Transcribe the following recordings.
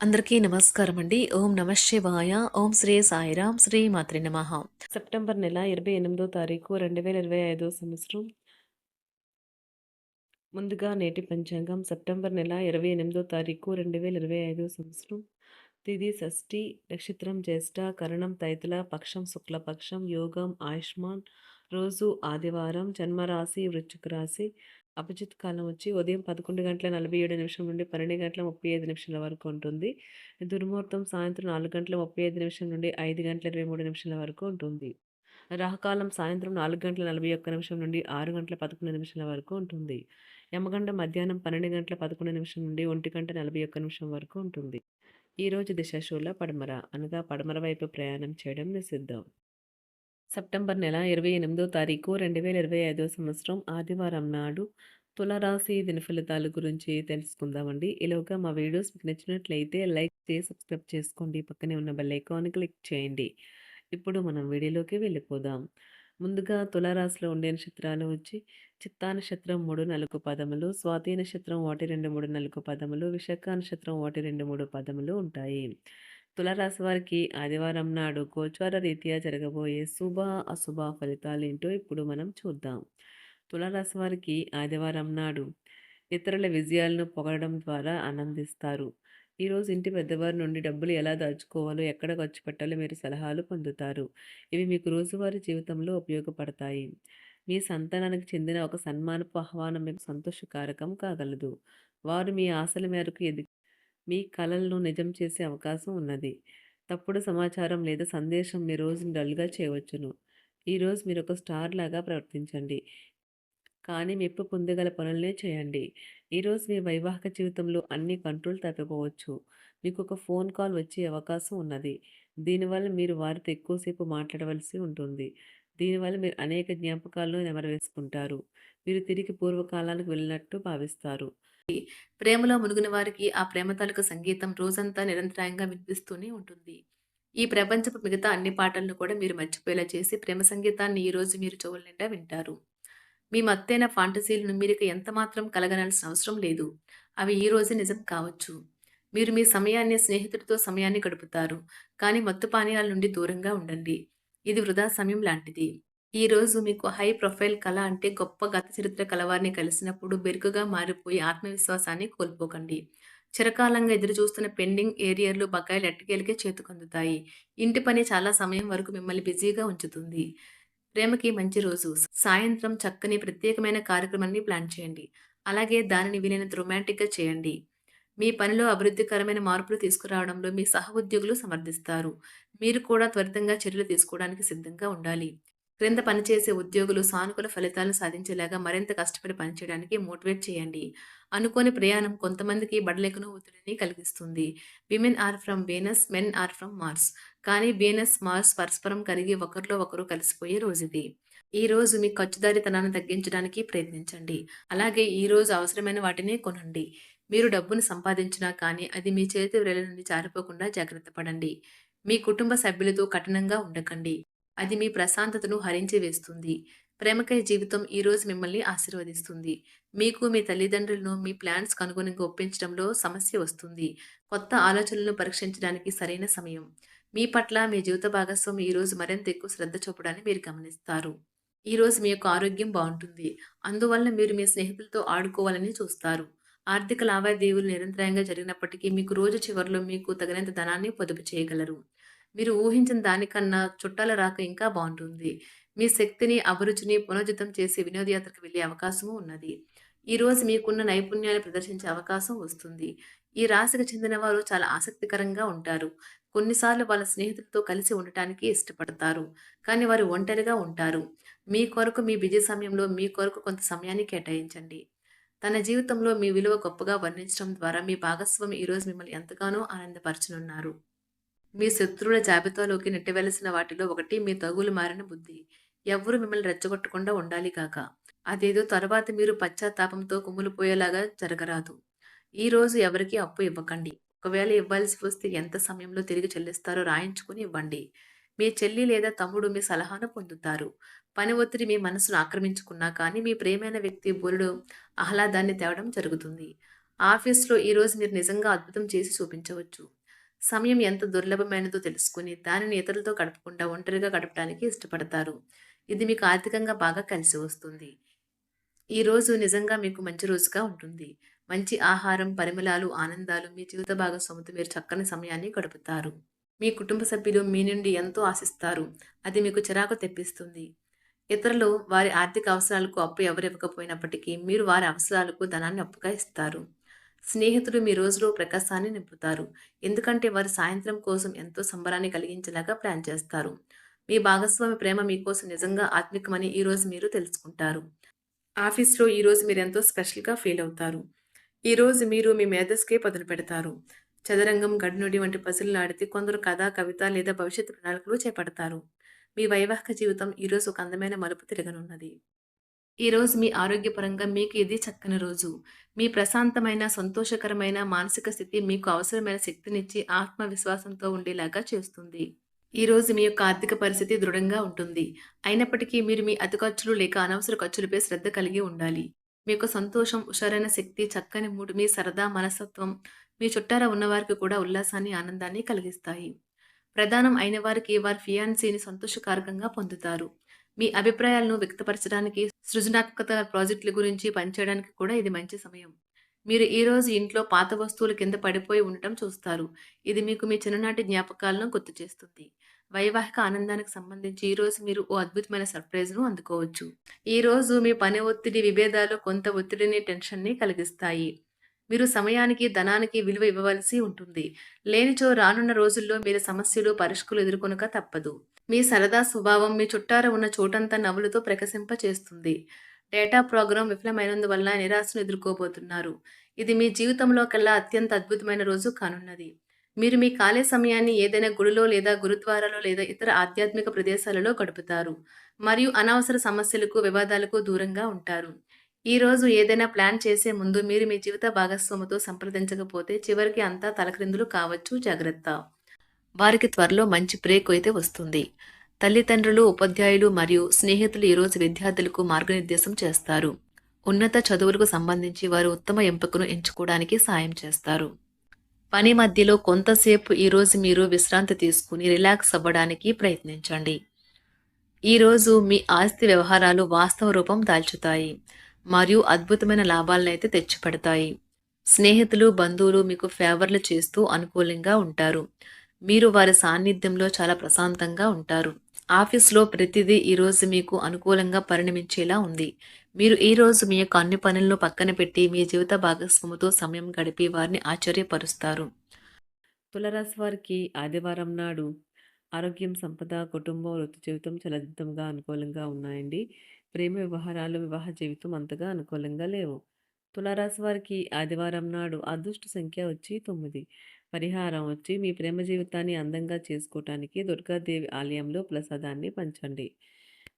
అందరికీ నమస్కారం అండి. ఓం నమ శివాయ ఓం శ్రీ సాయిరాం శ్రీ మాత్రి నమ. సెప్టెంబర్ నెల ఇరవై ఎనిమిదో తారీఖు రెండు వేల ఇరవై ఐదో సంవత్సరం. ముందుగా నేటి పంచాంగం సెప్టెంబర్ నెల ఇరవై ఎనిమిదో తారీఖు రెండు వేల ఇరవై ఐదో సంవత్సరం. తిది షష్ఠి నక్షత్రం జ్యేష్ఠ కరణం తైతుల పక్షం శుక్లపక్షం యోగం ఆయుష్మాన్ రోజు ఆదివారం జన్మరాశి వృశ్చిక రాశి అభిజిత్ కాలం వచ్చి ఉదయం పదకొండు గంటల నలభై ఏడు నిమిషం నుండి పన్నెండు గంటల ముప్పై ఐదు నిమిషాల వరకు ఉంటుంది. దుర్ముహూర్తం సాయంత్రం నాలుగు గంటల ముప్పై ఐదు నిమిషం నుండి ఐదు గంటల ఇరవై మూడు నిమిషాల వరకు ఉంటుంది. రాహకాలం సాయంత్రం నాలుగు గంటల నలభై ఒక్క నిమిషం నుండి ఆరు గంటల పదకొండు నిమిషాల వరకు ఉంటుంది. యమగండ మధ్యాహ్నం పన్నెండు గంటల పదకొండు నిమిషం నుండి ఒంటి గంట నలభై ఒక్క నిమిషం వరకు ఉంటుంది. ఈరోజు దిశాశూల పడమర అనగా పడమర వైపు ప్రయాణం చేయడం నిషిద్ధం. సెప్టెంబర్ నెల ఇరవై ఎనిమిదో తారీఖు రెండు వేల ఇరవై ఐదో సంవత్సరం ఆదివారం నాడు తులరాశి దిన ఫలితాల గురించి తెలుసుకుందామండి. ఈలోగా మా వీడియోస్ మీకు నచ్చినట్లయితే లైక్ చేసి సబ్స్క్రైబ్ చేసుకోండి. పక్కనే ఉన్న బెల్ ఐకాన్ క్లిక్ చేయండి. ఇప్పుడు మనం వీడియోలోకి వెళ్ళిపోదాం. ముందుగా తులారాశిలో ఉండే నక్షత్రాలు వచ్చి చిత్తా నక్షత్రం మూడు నాలుగు పదములు స్వాతి నక్షత్రం ఒకటి రెండు మూడు నాలుగు పదములు విశాఖ నక్షత్రం ఒకటి రెండు మూడు పదములు ఉంటాయి. తులారాశి వారికి ఆదివారం నాడు గోచార రీత్యా జరగబోయే శుభ అశుభ ఫలితాలు ఏంటో ఇప్పుడు మనం చూద్దాం. తులారాశి వారికి ఆదివారం నాడు ఇతరుల విజయాలను పొగడడం ద్వారా ఆనందిస్తారు. ఈరోజు ఇంటి పెద్దవారి నుండి డబ్బులు ఎలా దాచుకోవాలో ఎక్కడ ఖర్చు పెట్టాలో మీరు సలహాలు పొందుతారు. ఇవి మీకు రోజువారీ జీవితంలో ఉపయోగపడతాయి. మీ సంతానానికి చెందిన ఒక సన్మానపు ఆహ్వానం మీకు సంతోషకారకం కాగలదు. వారు మీ ఆశల మేరకు ఎదిగి మీ కలలను నిజం చేసే అవకాశం ఉన్నది. తప్పుడు సమాచారం లేదా సందేశం మీ రోజుని డల్గా చేయవచ్చును. ఈరోజు మీరు ఒక స్టార్ లాగా ప్రవర్తించండి. కానీ మెప్పు పొందగల పనులనే చేయండి. ఈరోజు మీ వైవాహిక జీవితంలో అన్ని కంట్రోల్ తప్పిపోవచ్చు. మీకు ఒక ఫోన్ కాల్ వచ్చే అవకాశం ఉన్నది. దీనివల్ల మీరు వారితో ఎక్కువసేపు మాట్లాడవలసి ఉంటుంది. దీనివల్ల మీరు అనేక జ్ఞాపకాలను నెమరవేసుకుంటారు. మీరు తిరిగి పూర్వకాలానికి వెళ్ళినట్టు భావిస్తారు. ప్రేమలో మునిగిన వారికి ఆ ప్రేమ తాలూకు సంగీతం రోజంతా నిరంతరాయంగా వినిపిస్తూనే ఉంటుంది. ఈ ప్రపంచపు మిగతా అన్ని పాటలను కూడా మీరు మర్చిపోయేలా చేసి ప్రేమ సంగీతాన్ని ఈ రోజు మీరు చెవుల నిండా వింటారు. మీ మత్తైన ఫాంటసీలను మీరు ఎంత మాత్రం కలగనాల్సిన అవసరం లేదు. అవి ఈ రోజు నిజం కావచ్చు. మీరు మీ సమయాన్ని స్నేహితుడితో సమయాన్ని గడుపుతారు. కానీ మత్తు పానీయాల నుండి దూరంగా ఉండండి. ఇది వృధా సమయం లాంటిది. ఈ రోజు మీకు హై ప్రొఫైల్ కళ అంటే గొప్ప గత చరిత్ర కలవారిని కలిసినప్పుడు బెరుకుగా మారిపోయి ఆత్మవిశ్వాసాన్ని కోల్పోకండి. చిరకాలంగా ఎదురు చూస్తున్న పెండింగ్ ఏరియర్లు బకాయిలు ఎట్టకేలకే చేతుకందుతాయి. ఇంటి పని చాలా సమయం వరకు మిమ్మల్ని బిజీగా ఉంచుతుంది. ప్రేమకి మంచి రోజు. సాయంత్రం చక్కని ప్రత్యేకమైన కార్యక్రమాన్ని ప్లాన్ చేయండి. అలాగే దానిని వీలైనంత రొమాంటిక్గా చేయండి. మీ పనిలో అభివృద్ధికరమైన మార్పులు తీసుకురావడంలో మీ సహ ఉద్యోగులు సమర్థిస్తారు. మీరు కూడా త్వరితంగా చర్యలు తీసుకోవడానికి సిద్ధంగా ఉండాలి. క్రింద పనిచేసే ఉద్యోగులు సానుకూల ఫలితాలను సాధించేలాగా మరింత కష్టపడి పనిచేయడానికి మోటివేట్ చేయండి. అనుకోని ప్రయాణం కొంతమందికి బడలెక్కను ఒత్తిడిని కలిగిస్తుంది. Women are from Venus men are from Mars. కానీ వేనస్ మార్స్ పరస్పరం కలిగి ఒకరిలో ఒకరు కలిసిపోయే రోజు ఇది ఈ రోజు మీ ఖర్చుదారితనాన్ని తగ్గించడానికి ప్రయత్నించండి. అలాగే ఈ రోజు అవసరమైన వాటిని కొనండి. మీరు డబ్బును సంపాదించినా కానీ అది మీ చేతి వ్రేల నుండి జారిపోకుండా జాగ్రత్త పడండి. మీ కుటుంబ సభ్యులతో కఠినంగా ఉండకండి. అది మీ ప్రశాంతతను హరించి వేస్తుంది. ప్రేమకై జీవితం ఈరోజు మిమ్మల్ని ఆశీర్వదిస్తుంది. మీకు మీ తల్లిదండ్రులను మీ ప్లాన్స్ కనుగొని ఒప్పించడంలో సమస్య వస్తుంది. కొత్త ఆలోచనలను పరీక్షించడానికి సరైన సమయం. మీ పట్ల మీ జీవిత భాగస్వామి ఈరోజు మరింత ఎక్కువ శ్రద్ధ చూపడాన్ని మీరు గమనిస్తారు. ఈరోజు మీ యొక్క ఆరోగ్యం బాగుంటుంది. అందువల్ల మీరు మీ స్నేహితులతో ఆడుకోవాలని చూస్తారు. ఆర్థిక లావాదేవీలు నిరంతరాయంగా జరిగినప్పటికీ మీకు రోజు చివరిలో మీకు తగినంత ధనాన్ని పొదుపు చేయగలరు. మీరు ఊహించిన దానికన్నా చుట్టాల రాక ఇంకా బాగుంటుంది. మీ శక్తిని అభిరుచిని పునరుజితం చేసి వినోదయాత్రకు వెళ్ళే అవకాశము ఉన్నది. ఈరోజు మీకున్న నైపుణ్యాన్ని ప్రదర్శించే అవకాశం వస్తుంది. ఈ రాశికి చెందిన వారు చాలా ఆసక్తికరంగా ఉంటారు. కొన్నిసార్లు వాళ్ళ స్నేహితులతో కలిసి ఉండటానికి ఇష్టపడతారు. కానీ వారు ఒంటరిగా ఉంటారు. మీ కొరకు మీ బిజీ సమయంలో మీ కొరకు కొంత సమయాన్ని కేటాయించండి. తన జీవితంలో మీ విలువ గొప్పగా వర్ణించడం ద్వారా మీ భాగస్వామి ఈరోజు మిమ్మల్ని ఎంతగానో ఆనందపరచనున్నారు. మీ శత్రువుల జాబితాలోకి నెట్టవలసిన వాటిలో ఒకటి మీ తగులు మారిన బుద్ధి. ఎవ్వరూ మిమ్మల్ని రెచ్చగొట్టకుండా ఉండాలి కాక అదేదో తర్వాత మీరు పశ్చాత్తాపంతో కుమ్ములిపోయేలాగా జరగరాదు. ఈ రోజు ఎవరికి అప్పు ఇవ్వకండి. ఒకవేళ ఇవ్వాల్సి వస్తే ఎంత సమయంలో తిరిగి చెల్లిస్తారో రాయించుకుని ఇవ్వండి. మీ చెల్లి లేదా తమ్ముడు మీ సలహాను పొందుతారు పని ఒత్తిడి మీ మనసును ఆక్రమించుకున్నా కానీ మీ ప్రేమైన వ్యక్తి బోరుడు ఆహ్లాదాన్ని తేవడం జరుగుతుంది ఆఫీస్‌లో ఈరోజు మీరు నిజంగా అద్భుతం చేసి చూపించవచ్చు. సమయం ఎంత దుర్లభమైనదో తెలుసుకుని దానిని ఇతరులతో గడపకుండా ఒంటరిగా గడపడానికి ఇష్టపడతారు. ఇది మీకు ఆర్థికంగా బాగా కలిసి వస్తుంది. ఈరోజు నిజంగా మీకు మంచి రోజుగా ఉంటుంది. మంచి ఆహారం, పరిమళాలు, ఆనందాలు మీ జీవిత భాగస్వామితో మీరు చక్కని సమయాన్ని గడుపుతారు. మీ కుటుంబ సభ్యులు మీ నుండి ఎంతో ఆశిస్తారు. అది మీకు చిరాకు తెప్పిస్తుంది. ఇతరులు వారి ఆర్థిక అవసరాలకు అప్పు ఎవరు ఇవ్వకపోయినప్పటికీ మీరు వారి అవసరాలకు ధనాన్ని అప్పుగా ఇస్తారు. స్నేహితులు మీ రోజులో ప్రకాశాన్ని నింపుతారు. ఎందుకంటే వారు సాయంత్రం కోసం ఎంతో సంబరాన్ని కలిగించేలాగా ప్లాన్ చేస్తారు. మీ భాగస్వామి ప్రేమ మీకోసం నిజంగా ఆత్మికమని ఈరోజు మీరు తెలుసుకుంటారు. ఆఫీస్‌లో ఈరోజు మీరు ఎంతో స్పెషల్‌గా ఫీల్ అవుతారు. ఈరోజు మీరు మీ మేధస్కే పదును పెడతారు. చదరంగం, గడ్నుడి వంటి పసులు ఆడితే కొందరు కథ, కవిత లేదా భవిష్యత్తు ప్రణాళికలు చేపడతారు. మీ వైవాహిక జీవితం ఈరోజు ఒక అందమైన మలుపు తిరగనున్నది. ఈరోజు మీ ఆరోగ్యపరంగా మీకు ఇది చక్కని రోజు. మీ ప్రశాంతమైన, సంతోషకరమైన మానసిక స్థితి మీకు అవసరమైన శక్తినిచ్చి ఆత్మవిశ్వాసంతో ఉండేలాగా చేస్తుంది. ఈరోజు మీ యొక్క ఆర్థిక పరిస్థితి దృఢంగా ఉంటుంది. అయినప్పటికీ మీరు మీ అతి ఖర్చులు లేక అనవసర ఖర్చులపై శ్రద్ధ కలిగి ఉండాలి. మీ యొక్క సంతోషం, హుషారైన శక్తి, చక్కని మూడు మీ సరదా మనస్తత్వం మీ చుట్టారా ఉన్నవారికి కూడా ఉల్లాసాన్ని, ఆనందాన్ని కలిగిస్తాయి. ప్రధానం అయిన వారికి వారి ఫియాన్సీని సంతోషకారకంగా పొందుతారు. మీ అభిప్రాయాలను వ్యక్తపరచడానికి, సృజనాత్మకత ప్రాజెక్టుల గురించి పనిచేయడానికి కూడా ఇది మంచి సమయం. మీరు ఈరోజు ఇంట్లో పాత వస్తువులు కింద పడిపోయి ఉండటం చూస్తారు. ఇది మీకు మీ చిన్ననాటి జ్ఞాపకాలను గుర్తు చేస్తుంది. వైవాహిక ఆనందానికి సంబంధించి ఈరోజు మీరు ఓ అద్భుతమైన సర్ప్రైజ్‌ను అందుకోవచ్చు. ఈరోజు మీ పని ఒత్తిడి, విభేదాలు కొంత ఒత్తిడిని, టెన్షన్‌ని కలిగిస్తాయి. మీరు సమయానికి, ధనానికి విలువ ఇవ్వవలసి ఉంటుంది. లేనిచో రానున్న రోజుల్లో మీరు సమస్యలు, పరిష్కులు ఎదుర్కొనక తప్పదు. మీ సరదా స్వభావం మీ చుట్టార ఉన్న చోటంతా నవ్వులతో ప్రకాశింపచేస్తుంది. డేటా ప్రోగ్రాం విఫలమైనందువల్ల నిరాశను ఎదుర్కోబోతున్నారు. ఇది మీ జీవితంలో కల్లా అత్యంత అద్భుతమైన రోజు కానున్నది. మీరు మీ ఖాళీ సమయాన్ని ఏదైనా గుడిలో లేదా గురుద్వారాలో లేదా ఇతర ఆధ్యాత్మిక ప్రదేశాలలో గడుపుతారు. మరియు అనవసర సమస్యలకు, వివాదాలకు దూరంగా ఉంటారు. ఈరోజు ఏదైనా ప్లాన్ చేసే ముందు మీరు మీ జీవిత భాగస్వామితో సంప్రదించకపోతే చివరికి అంతా తలక్రిందులు కావచ్చు జాగ్రత్త. వారికి త్వరలో మంచి బ్రేక్ అయితే వస్తుంది. తల్లిదండ్రులు, ఉపాధ్యాయులు మరియు స్నేహితులు ఈరోజు విద్యార్థులకు మార్గనిర్దేశం చేస్తారు. ఉన్నత చదువులకు సంబంధించి వారు ఉత్తమ ఎంపికను ఎంచుకోవడానికి సాయం చేస్తారు. పని మధ్యలో కొంతసేపు ఈరోజు మీరు విశ్రాంతి తీసుకుని రిలాక్స్ అవ్వడానికి ప్రయత్నించండి. ఈరోజు మీ ఆస్తి వ్యవహారాలు వాస్తవ రూపం దాల్చుతాయి మరియు అద్భుతమైన లాభాలనైతే తెచ్చిపెడతాయి. స్నేహితులు, బంధువులు మీకు ఫేవర్లు చేస్తూ అనుకూలంగా ఉంటారు. మీరు వారి సాన్నిధ్యంలో చాలా ప్రశాంతంగా ఉంటారు. ఆఫీస్‌లో ప్రతిదీ ఈరోజు మీకు అనుకూలంగా పరిణమించేలా ఉంది. మీరు ఈరోజు మీ యొక్క అన్ని పనులను పక్కన పెట్టి మీ జీవిత భాగస్వామితో సమయం గడిపి వారిని ఆశ్చర్యపరుస్తారు. తులరాశి వారికి ఆదివారం నాడు ఆరోగ్యం, సంపద, కుటుంబం, వృత్తి జీవితం చాలా అనుకూలంగా ఉన్నాయండి. ప్రేమ వ్యవహారాలు, వివాహ జీవితం అంతగా అనుకూలంగా లేవు. తులారాశి వారికి ఆదివారం నాడు అదృష్ట సంఖ్య వచ్చి తొమ్మిది పరిహారం వచ్చి మీ ప్రేమ జీవితాన్ని అందంగా చేసుకోవటానికి దుర్గాదేవి ఆలయంలో ప్రసాదాన్ని పంచండి.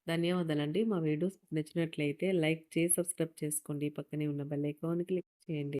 ధన్యవాదాలండి. మా వీడియోస్ నచ్చినట్లయితే లైక్ చేసి, సబ్స్క్రైబ్ చేసుకోండి. పక్కనే ఉన్న బెల్ ఐకాన్ క్లిక్ చేయండి.